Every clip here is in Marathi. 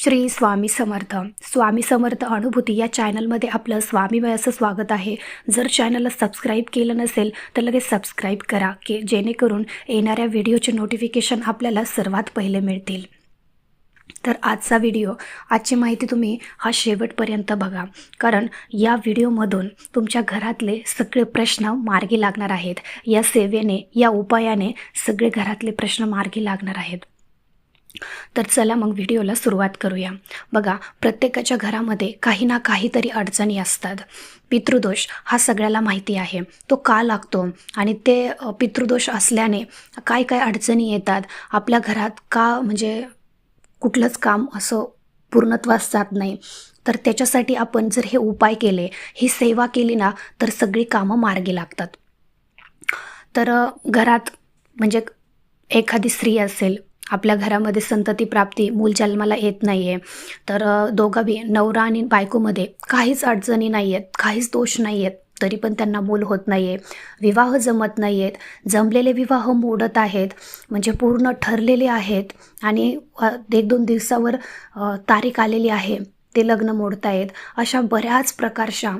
श्री स्वामी समर्थ. स्वामी समर्थ अनुभूती या चॅनलमध्ये आपलं स्वामीमय असं स्वागत आहे. जर चॅनलला सबस्क्राईब केलं नसेल तर लगेच सबस्क्राईब करा की जेणेकरून येणाऱ्या व्हिडिओचे नोटिफिकेशन आपल्याला सर्वात पहिले मिळतील. तर आजचा व्हिडिओ आजची माहिती तुम्ही हा शेवटपर्यंत बघा. कारण या व्हिडिओमधून तुमच्या घरातले सगळे प्रश्न मार्गी लागणार आहेत. या सेवेने या उपायाने सगळे घरातले प्रश्न मार्गी लागणार आहेत. तर चला मग व्हिडिओला सुरुवात करूया. बघा प्रत्येकाच्या घरामध्ये काही ना काहीतरी अडचणी असतात. पितृदोष हा सगळ्याला माहिती आहे. तो का लागतो? आणि ते पितृदोष असल्याने काय काय अडचणी येतात? आपल्या घरात का म्हणजे कुठलंच काम असं पूर्णत्वास जात नाही. तर त्याच्यासाठी आपण जर हे उपाय केले ही सेवा केली ना तर सगळी कामं मार्गी लागतात. तर घरात म्हणजे एखादी स्त्री असेल आपल्या घरामध्ये संतती प्राप्ती मूल जन्माला येत नाही आहे तर अ, बी नवरा आणि बायकोमध्ये काहीच अडचणी नाही आहेत काहीच दोष नाही आहेत तरी पण त्यांना मूल होत नाही आहे विवाह जमत नाही आहेत जमलेले विवाह मोडत आहेत म्हणजे पूर्ण ठरलेले आहेत आणि एक दोन दिवसावर तारीख आलेली आहे ते लग्न मोडतायत. अशा बऱ्याच प्रकारच्या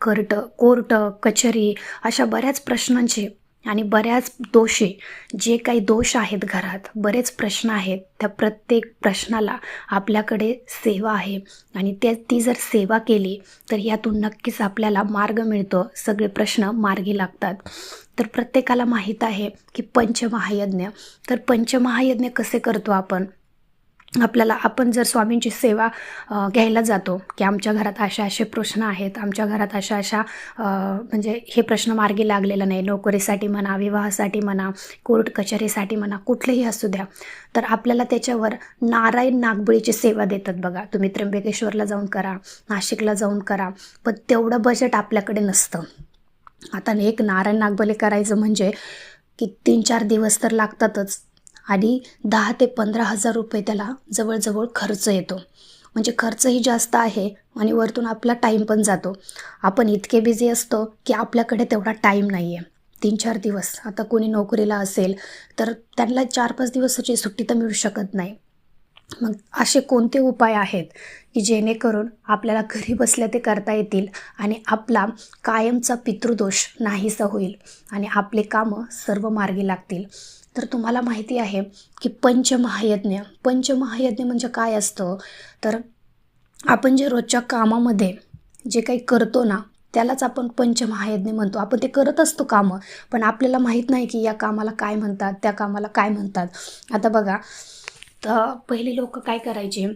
कर्ट कोर्ट कचेरी अशा बऱ्याच प्रश्नांचे आणि बऱ्याच दोषी जे काही दोष आहेत घरात बरेच प्रश्न आहेत त्या प्रत्येक प्रश्नाला आपल्याकडे सेवा आहे. आणि त्या ती जर सेवा केली तर यातून नक्कीच आपल्याला मार्ग मिळतो. सगळे प्रश्न मार्गी लागतात. तर प्रत्येकाला माहीत आहे की पंचमहायज्ञ. तर पंचमहायज्ञ कसे करतो आपण? आपल्याला आपण जर स्वामींची सेवा घ्यायला जातो की आमच्या घरात अशा असे प्रश्न आहेत आमच्या घरात अशा अशा म्हणजे हे प्रश्न मार्गी लागलेला नाही नोकरीसाठी म्हणा विवाहासाठी म्हणा कोर्ट कचेरीसाठी म्हणा कुठलेही असू द्या तर आपल्याला त्याच्यावर नारायण नागबळीची सेवा देतात बघा. तुम्ही त्र्यंबकेश्वरला जाऊन करा नाशिकला जाऊन करा पण तेवढं बजेट आपल्याकडे नसतं. आता एक नारायण नागबली करायचं म्हणजे की तीन चार दिवस तर लागतातच. आणि दहा ते पंधरा हजार रुपये त्याला जवळजवळ खर्च येतो. म्हणजे खर्चही जास्त आहे आणि वरतून आपला टाईम पण जातो. आपण इतके बिझी असतो की आपल्याकडे तेवढा टाईम नाही आहे तीन चार दिवस. आता कोणी नोकरीला असेल तर त्यांना चार पाच दिवसाची सुट्टी तर मिळू शकत नाही. मग असे कोणते उपाय आहेत की जेणेकरून आपल्याला घरी बसल्या ते करता येतील आणि आपला कायमचा पितृदोष नाहीसा होईल आणि आपले कामं सर्व मार्गी लागतील? तर तुम्हाला माहिती आहे की पंचमहायज्ञ पंचमहायज्ञ म्हणजे काय असतं? तर आपण जे रोजच्या कामामध्ये जे काही करतो ना त्यालाच आपण पंचमहायज्ञ म्हणतो. आपण ते करत असतो कामं पण आपल्याला माहीत नाही की या कामाला काय म्हणतात त्या कामाला काय म्हणतात. आता बघा तर पहिले लोक काय करायचे?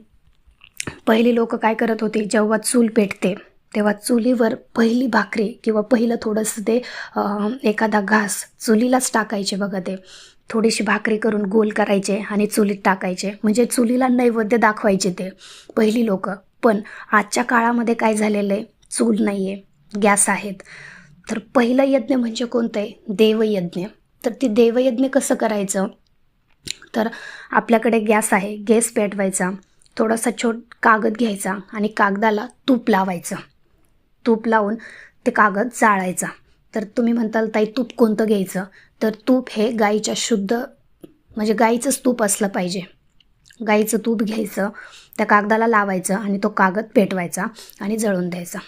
पहिले लोक काय करत होते? जेव्हा चूल पेटते तेव्हा चुलीवर पहिली भाकरी किंवा पहिलं थोडंसं ते एखादा घास चुलीलाच टाकायचे बघा ते. थोडीशी भाकरी करून गोल करायचे आणि चुलीत टाकायचे. म्हणजे चुलीला नैवेद्य दाखवायचे ते पहिली लोक. पण आजच्या काळामध्ये काय झालेलं आहे? चूल नाही आहे गॅस आहेत. तर पहिलं यज्ञ म्हणजे कोणतं आहे? देवयज्ञ. तर ती देवयज्ञ कसं करायचं? तर आपल्याकडे गॅस आहे गॅस पेटवायचा. थोडासा छोट कागद घ्यायचा आणि कागदाला तूप लावायचं. तूप लावून ते कागद जाळायचा. तर तुम्ही म्हणताल ताई तूप कोणतं घ्यायचं? तर तूप हे गाईच्या शुद्ध म्हणजे गाईचंच तूप असलं पाहिजे. गाईचं तूप घ्यायचं त्या कागदाला लावायचं आणि तो कागद पेटवायचा आणि जळून द्यायचा.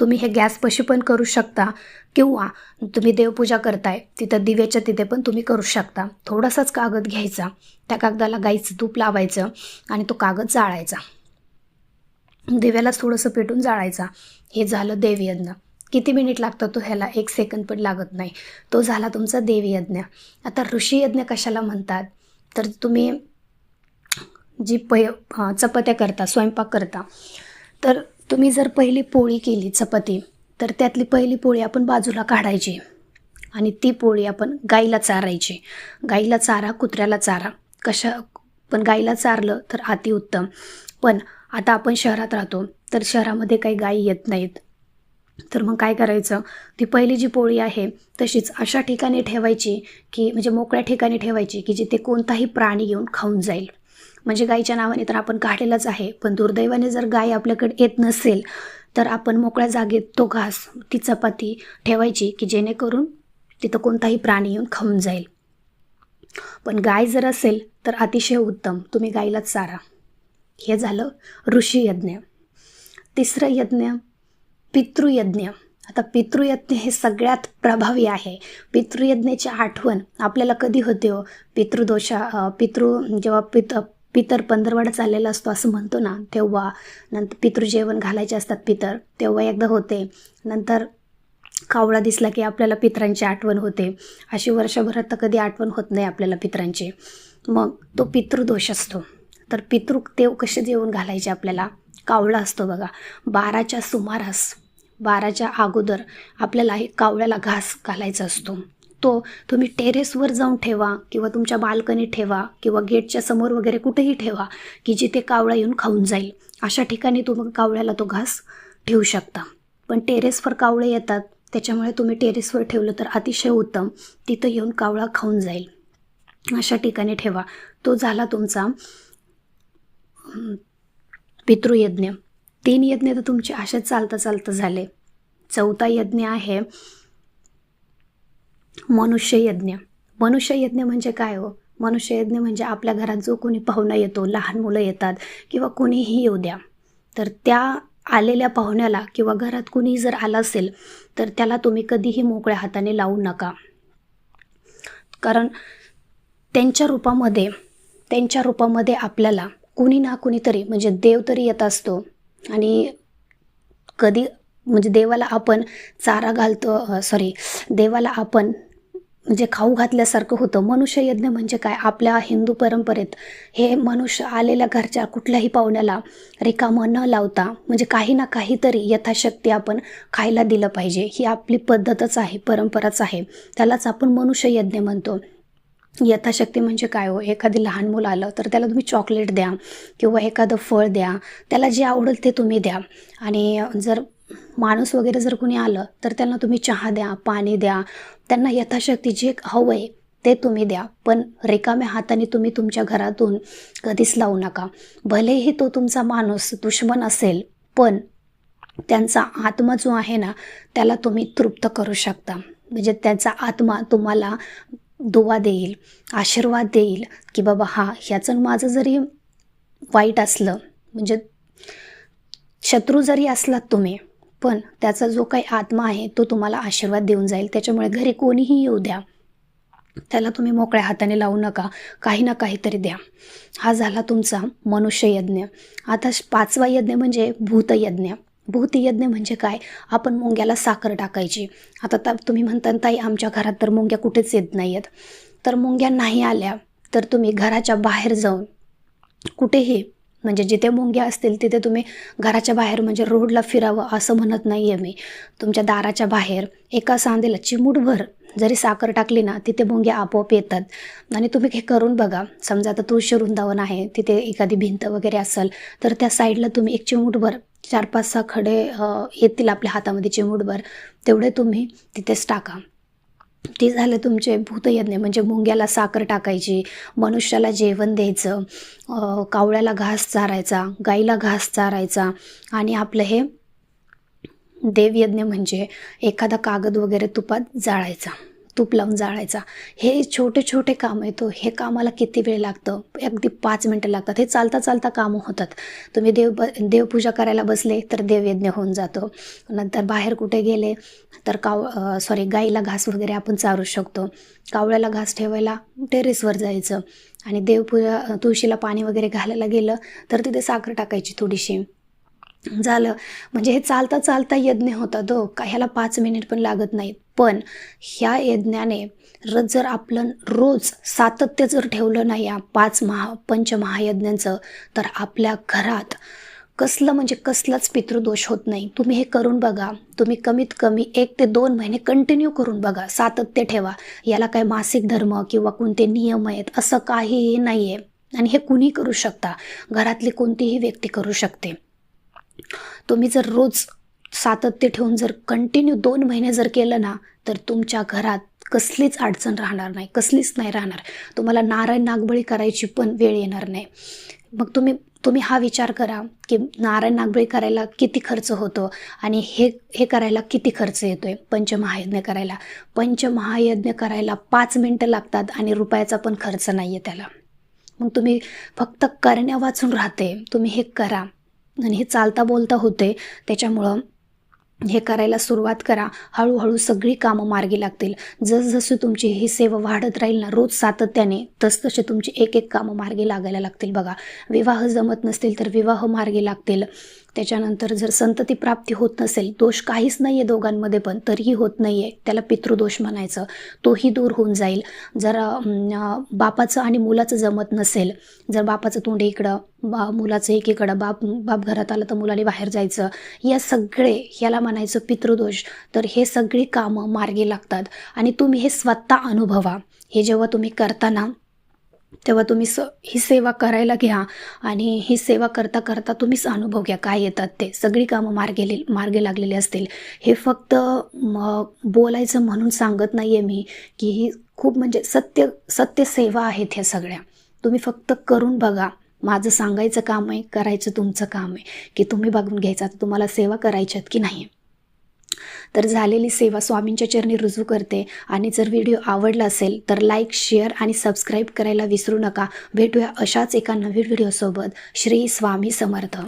तुम्ही हे गॅसपाशी पण करू शकता किंवा तुम्ही देवपूजा करताय तिथं दिव्याच्या तिथे पण तुम्ही करू शकता. थोडासाच कागद घ्यायचा त्या कागदाला गाईचं तूप लावायचं आणि तो कागद जाळायचा. दिव्यालाच थोडंसं पेटून जाळायचा. हे झालं देवयज्ञ. किती मिनिट लागतं तो ह्याला? एक सेकंद पण लागत नाही. तो झाला तुमचा देवयज्ञ. आता ऋषीयज्ञ कशाला म्हणतात? तर तुम्ही जी पै चपात्या करता स्वयंपाक करता तर तुम्ही जर पहिली पोळी केली चपाती तर त्यातली पहिली पोळी आपण बाजूला काढायची आणि ती पोळी आपण गाईला चारायची. गाईला चारा कुत्र्याला चारा. कशा पण गाईला चारलं तर अतिउत्तम. पण आता आपण शहरात राहतो. तर शहरामध्ये काही गायी येत नाहीत. तर मग काय करायचं? ती पहिली जी पोळी आहे तशीच अशा ठिकाणी ठेवायची की म्हणजे मोकळ्या ठिकाणी ठेवायची की जिथे कोणताही प्राणी येऊन खाऊन जाईल. म्हणजे गायीच्या नावाने तर आपण काढलेलंच आहे पण दुर्दैवाने जर गाय आपल्याकडे येत नसेल तर आपण मोकळ्या जागेत तो घास ती चपाती ठेवायची की जेणेकरून तिथं कोणताही प्राणी येऊन खाऊन जाईल. पण गाय जर असेल तर अतिशय उत्तम. तुम्ही गाईलाच चारा. हे झालं ऋषी यज्ञ. तिसरं यज्ञ पितृयज्ञ. आता पितृयज्ञ हे सगळ्यात प्रभावी आहे. पितृयज्ञाची आठवण आपल्याला कधी होते हो? पितृदोषा पितृ जेव्हा पित पितर पंधरवाडा चाललेला असतो असं म्हणतो ना तेव्हा नंतर पितृ जेवण घालायचे असतात पितर तेव्हा एकदा होते. नंतर कावळा दिसला की आपल्याला पितरांची आठवण होते. अशी वर्षभरात तर कधी आठवण होत नाही आपल्याला पितरांची. मग तो पितृदोष असतो. तर पितृ देव कसे जेवण घालायचे आपल्याला? कावळा असतो बघा. बाराच्या सुमारास बाराच्या अगोदर आपल्याला हे कावळ्याला घास घालायचा असतो. तो तुम्ही टेरेसवर जाऊन ठेवा किंवा तुमच्या बाल्कनीत ठेवा किंवा गेटच्या समोर वगैरे कुठेही ठेवा की जिथे कावळा येऊन खाऊन जाईल. अशा ठिकाणी तुम्ही कावळ्याला तो घास ठेवू शकता. पण टेरेसवर कावळे येतात त्याच्यामुळे तुम्ही टेरेसवर ठेवलं तर अतिशय उत्तम. तिथं येऊन कावळा खाऊन जाईल. अशा ठिकाणी ठेवा. तो झाला तुमचा पितृयज्ञ तीन यज्ञ तर तुमचे असेच चालता चालता झाले. चौथा यज्ञ आहे मनुष्ययज्ञ मनुष्ययज्ञ म्हणजे काय हो? मनुष्ययज्ञ म्हणजे आपल्या घरात जो कोणी पाहुणा येतो लहान मुलं येतात किंवा कोणीही येऊ द्या. तर त्या आलेल्या पाहुण्याला किंवा घरात कुणी जर आलं असेल तर त्याला तुम्ही कधीही मोकळ्या हाताने लावू नका. कारण त्यांच्या रूपामध्ये त्यांच्या रूपामध्ये आपल्याला कुणी ना कुणीतरी म्हणजे देव तरी येत असतो. आणि कधी म्हणजे देवाला आपण चारा घालतो सॉरी देवाला आपण म्हणजे खाऊ घातल्यासारखं होतं. मनुष्य यज्ञ म्हणजे काय? आपल्या हिंदू परंपरेत हे मनुष्य आलेल्या घरच्या कुठल्याही पाहुण्याला रिकामं न लावता म्हणजे काही ना काहीतरी यथाशक्ती आपण खायला दिलं पाहिजे. ही आपली पद्धतच आहे परंपराच आहे. त्यालाच आपण मनुष्य यज्ञ म्हणतो. यथाशक्ती म्हणजे काय हो? एखादी लहान मुलं आलं तर त्याला तुम्ही चॉकलेट द्या किंवा एखादं फळ द्या. त्याला जे आवडेल ते तुम्ही द्या. आणि जर माणूस वगैरे जर कोणी आलं तर त्यांना तुम्ही चहा द्या पाणी द्या. त्यांना यथाशक्ती जे हवं आहे ते तुम्ही द्या. पण रिकाम्या हाताने तुम्ही तुमच्या घरातून कधीच लावू नका. भलेही तो तुमचा माणूस दुश्मन असेल पण त्यांचा आत्मा जो आहे ना त्याला तुम्ही तृप्त करू शकता. म्हणजे त्याचा आत्मा तुम्हाला दुवा देईल आशीर्वाद देईल की बाबा हा ह्याचं माझं जरी वाईट असलं म्हणजे शत्रू जरी असलात तुम्ही पण त्याचा जो काही आत्मा आहे तो तुम्हाला आशीर्वाद देऊन जाईल. त्याच्यामुळे घरी कोणीही येऊ द्या. त्याला तुम्ही मोकळ्या हाताने लावू नका. काही ना काहीतरी द्या. हा झाला तुमचा मनुष्य यज्ञ आता श- पाचवा यज्ञ म्हणजे भूतयज्ञ. भूतयज्ञ म्हणजे काय? आपण मुंग्याला साखर टाकायची. आता तर तुम्ही म्हणता ताई आमच्या घरात तर मुंग्या कुठेच येत नाही आहेत तर मुंग्या नाही आल्या तर तुम्ही घराच्या बाहेर जाऊन कुठेही म्हणजे जिथे मुंग्या असतील तिथे तुम्ही घराच्या बाहेर म्हणजे रोडला फिरावं असं म्हणत नाही आहे मी. तुमच्या दाराच्या बाहेर एका सांदेला चिमूटभर जरी साखर टाकली ना तिथे मुंग्या आपोआप येतात. आणि तुम्ही हे करून बघा. समजा आता तुळशी वृंदावन आहे तिथे एखादी भिंत वगैरे असेल तर त्या साईडला तुम्ही एक चिमूटभर चार पाच सहा खडे येतील आपल्या हातामध्ये चिमूटभर तेवढे तुम्ही तिथेच टाका. ते झालं तुमचे भूतयज्ञ म्हणजे मुंग्याला साखर टाकायची मनुष्याला जेवण द्यायचं कावळ्याला घास चारायचा गाईला घास चारायचा आणि आपलं हे देवयज्ञ म्हणजे एखादा कागद वगैरे तुपात जाळायचा तूप लावून जाळायचा. हे छोटे छोटे काम येतो हो. हे. कामाला किती वेळ लागतं? अगदी पाच मिनटं लागतात. हे चालता चालता कामं होतात. तुम्ही देव ब देवपूजा करायला बसले तर देवयज्ञ होऊन जातो. नंतर बाहेर कुठे गेले तर काव सॉरी गाईला घास वगैरे आपण चारू शकतो. कावळ्याला घास ठेवायला टेरेसवर जायचं. आणि देवपूजा तुळशीला पाणी वगैरे घालायला गेलं तर तिथे साखर टाकायची थोडीशी. झालं. म्हणजे हे चालता चालता यज्ञ होतात हो का ह्याला पाच मिनिट पण लागत नाहीत. पण ह्या यज्ञाने र जर आपलं रोज सातत्य जर ठेवलं नाही या पाच महा पंचमहायज्ञांचं तर आपल्या घरात कसलं म्हणजे कसलाच पितृदोष होत नाही. तुम्ही हे करून बघा. तुम्ही कमीत कमी एक ते दोन महिने कंटिन्यू करून बघा. सातत्य ठेवा. याला काय मासिक धर्म किंवा कोणते नियम आहेत असं काहीही नाही आहे आणि हे कुणी करू शकता. घरातली कोणतीही व्यक्ती करू शकते. तुम्ही जर रोज सातत्य ठेवून जर कंटिन्यू दोन महिने जर केलं ना तर तुमच्या घरात कसलीच अडचण राहणार नाही कसलीच नाही राहणार. तुम्हाला नारायण नागबळी करायची पण वेळ येणार नाही. मग तुम्ही तुम्ही हा विचार करा की नारायण नागबळी करायला किती खर्च होतो आणि हे हे करायला किती खर्च येतो आहे पंचमहायज्ञ करायला. पंचमहायज्ञ करायला पाच मिनटं लागतात आणि रुपयाचा पण खर्च नाही आहे त्याला. मग तुम्ही फक्त करण्या वाचून राहते. तुम्ही हे करा. आणि हे चालता बोलता होते. त्याच्यामुळं हे करायला सुरुवात करा. हळूहळू सगळी कामं मार्गी लागतील. जसजसं तुमची ही सेवा वाढत राहील ना रोज सातत्याने तसतसे तुमची एक एक कामं मार्गी लागायला लागतील बघा. विवाह जमत नसतील तर विवाह मार्गी लागतील. त्याच्यानंतर जर संतती प्राप्ती होत नसेल दोष काहीच नाही आहे दोघांमध्ये पण तरीही होत नाही आहे त्याला पितृदोष म्हणायचं. तोही दूर होऊन जाईल. जर बापाचं आणि मुलाचं जमत नसेल जर बापाचं तोंड इकडं बा मुलाचं एकीकडं बाप बाप घरात आलं तर मुलाने बाहेर जायचं. या सगळे याला म्हणायचं पितृदोष तर हे सगळी कामं मार्गी लागतात. आणि तुम्ही हे स्वतः अनुभवा. हे जेव्हा तुम्ही करताना तेव्हा तुम्ही स ही सेवा करायला घ्या आणि ही सेवा करता करता तुम्हीच अनुभव घ्या. काय येतात ते? सगळी कामं मार्गे मार्गे लागलेली असतील. हे फक्त म बोलायचं म्हणून सांगत नाही आहे मी की ही खूप म्हणजे सत्य सत्य सेवा आहेत ह्या सगळ्या. तुम्ही फक्त करून बघा. माझं सांगायचं काम आहे करायचं तुमचं काम आहे. की तुम्ही बघून घ्यायचं. आता तुम्हाला सेवा करायच्यात की नाही तर झालेली सेवा स्वामींच्या चरणी रुजू करते. आणि जर व्हिडिओ आवडला असेल तर लाईक शेअर आणि सबस्क्राईब करायला विसरू नका. भेटूया अशाच एका नवीन व्हिडिओसोबत. श्री स्वामी समर्थ.